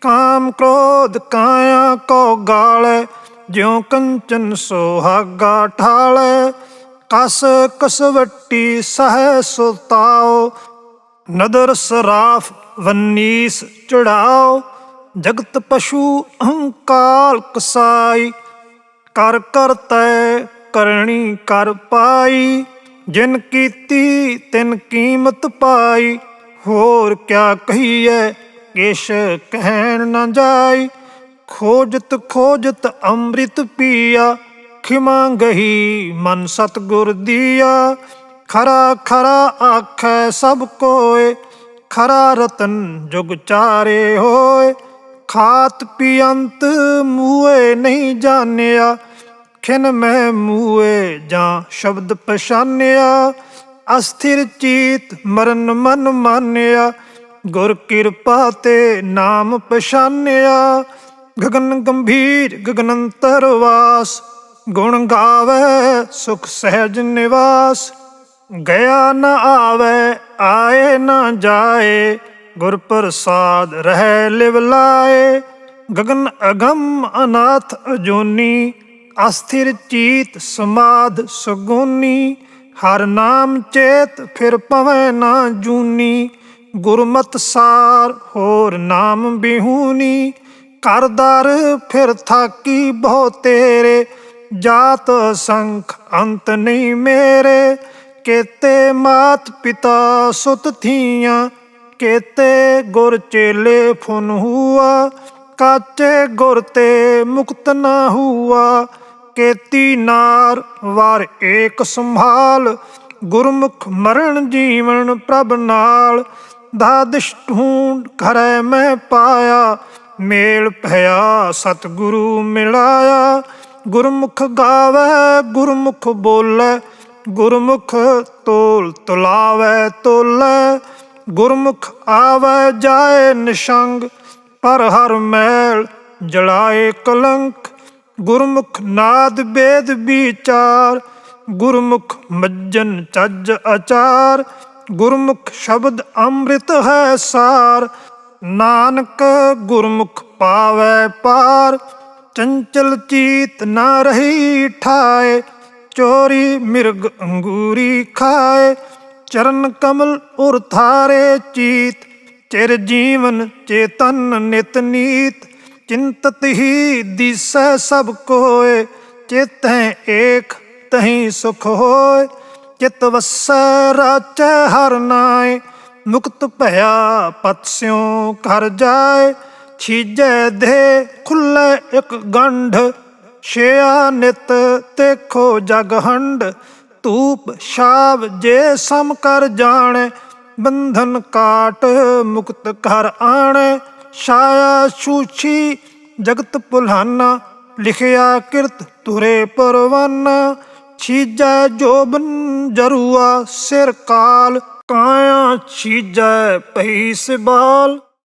ਕਾਮ ਕ੍ਰੋਧ ਕਾਇਆ ਕੋ ਗਾਲੇ, ਜਿਉ ਕੰਚਨ ਸੋਹਾਗਾ ਠਾਲੇ। ਕਸ ਕਸਵੱਟੀ ਸਹਿ ਸੁਤਾਓ ਨਦਰ ਸਰਾਫ ਵੰਨੀਸ ਚੜਾਓ। ਜਗਤ ਪਸ਼ੂ ਅਹੰਕਾਰ ਕਸਾਈ, ਕਰ ਕਰਤੈ ਕਰਣੀ ਕਰ ਪਾਈ। ਜਿਨ ਕੀਤੀ ਤਿਨ ਕੀਮਤ ਪਾਈ, ਹੋਰ ਕਿਆ ਕਹੀਐ? ਕਿਛ ਕਹਿਣ ਨਾ ਜਾਈ, ਖੋਜਤ ਖੋਜਤ ਅੰਮ੍ਰਿਤ ਪੀਆ, ਖਿਮਾ ਗਹੀ ਮਨ ਸਤਗੁਰ ਦੀਆ। ਖਰਾ ਖਰਾ ਆਖੈ ਸਭ ਕੋਏ, ਖਰਾ ਰਤਨ ਜੁਗ ਚਾਰੇ ਹੋਏ। ਖਾਤ ਪੀਅੰਤ ਮੂਏ ਨਹੀਂ ਜਾਣਿਆ, ਖਿਨ ਮੈਂ ਮੂਏ ਜਾਂ ਸ਼ਬਦ ਪਛਾਨਿਆ ਅਸਥਿਰ ਚੀਤ ਮਰਨ ਮਨ ਮਾਨਿਆ ਗੁਰ ਕਿਰਪਾ ਤੇ ਨਾਮ ਪਛਾਨਿਆ। ਗਗਨ ਗੰਭੀਰ, ਗਗਨੰਤਰ ਵਾਸ, ਗੁਣ ਗਾਵੇ, ਸੁਖ ਸਹਿਜ ਨਿਵਾਸ। ਗਿਆ ਨਾ ਆਵੇ, ਆਏ ਨਾ ਜਾਏ, ਗੁਰ ਪ੍ਰਸਾਦ ਰਹਿ ਲਿਵ ਲਾਏ। ਗਗਨ ਅਗੰਮ ਅਨਾਥ ਅਜੋਨੀ, ਅਸਥਿਰ ਚੀਤ ਸਮਾਧ ਸੁਗੁਨੀ। ਹਰ ਨਾਮ ਚੇਤ ਫਿਰ ਪਵੈ ਨਾ ਜੂਨੀ। ਗੁਰਮਤ ਸਾਰ, ਹੋਰ ਨਾਮ ਬਿਹੂਨੀ ਕਰਦਰ ਫਿਰ ਥਾਕੀ ਬਹੁ ਤੇਰੇ। ਜਾਤ ਸੰਖ ਅੰਤ ਨਹੀਂ ਮੇਰੇ। ਕੇਤੇ ਮਾਤ ਪਿਤਾ ਸੁਤ ਥੀਆਂ। ਕੇਤੇ ਗੁਰ ਚੇਲੇ ਫੁਨ ਹੁਆ। ਕਾਚੇ ਗੁਰ ਤੇ ਮੁਕਤ ਨਾ ਹੁਆ। ਕੇਤੀ ਨਾਰ ਵਾਰ ਏਕ ਸੰਭਾਲ। ਗੁਰਮੁਖ ਮਰਨ ਜੀਵਨ ਪ੍ਰਭ ਨਾਲ। ਦਾਦਿਸ਼ ਢੂੰਡ ਘਰੈ ਮੈਂ ਪਾਇਆ, ਮੇਲ ਭਇਆ ਸਤਿਗੁਰੂ ਮਿਲਾਇਆ। ਗੁਰਮੁਖ ਗਾਵੇ, ਗੁਰਮੁਖ ਬੋਲੇ, ਗੁਰਮੁਖ ਤੋਲ ਤੁਲਾਵੇ ਤੋਲੇ। ਗੁਰਮੁਖ ਆਵੇ ਜਾਏ ਨਿਸ਼ੰਗ, ਪਰ ਹਰ ਮੈਲ ਜਲਾਏ ਕਲੰਕ। ਗੁਰਮੁਖ ਨਾਦ ਬੇਦ ਵਿਚਾਰ, ਗੁਰਮੁਖ ਮੱਜਨ ਚੱਜ ਅਚਾਰ। ਗੁਰਮੁਖ ਸ਼ਬਦ ਅੰਮ੍ਰਿਤ ਹੈ ਸਾਰ, ਨਾਨਕ ਗੁਰਮੁਖ ਪਾਵੇ ਪਾਰ। ਚੰਚਲ ਚੀਤ ਨਾ ਰਹੀ ਠਾਏ, ਚੋਰੀ ਮਿਰਗ ਅੰਗੂਰੀ ਖਾਏ। ਚਰਨ ਕਮਲ ਉਰ ਥਾਰੇ ਚੀਤ, ਚਿਰ ਜੀਵਨ ਚੇਤਨ ਨਿਤ ਨੀਤ। ਚਿੰਤਤ ਹੀ ਦਿਸੈ ਸਭ ਕੋਏ ਚਿਤ ਹੈ ਏਕ ਤਹੀਂ ਸੁਖ ਹੋਏ। ਚਿਤ ਵਸੈ ਰਾਚੈ ਹਰ ਨਾਏ, ਮੁਕਤ ਭਇਆ ਪਤ ਸਿਉ ਕਰ ਜਾਏ। ਛੀਜੈ ਦੇ ਖੁੱਲੇ ਇੱਕ ਗੰਢ, ਛਿਆ ਨਿਤ ਦੇਖੋ ਜਗ ਹੰਡ ਧੂਪ ਛਾਵ ਜੇ ਸਮ ਕਰ ਜਾਣੇ, ਬੰਧਨ ਕਾਟ ਮੁਕਤ ਕਰ ਆਣੇ। ਛਾਇਆ ਛੂਛੀ ਜਗਤ ਭੁਲਾਨਾ, ਲਿਖਿਆ ਕਿਰਤ ਤੁਰੇ ਪਰਵਾਨਾ। ਛੀਜੈ ਜੋਬਨ ਜਰੂਆ ਸਿਰ ਕਾਲ ਕਾਇਆ ਛੀਜੈ ਪਈ ਸਿਬਾਲ।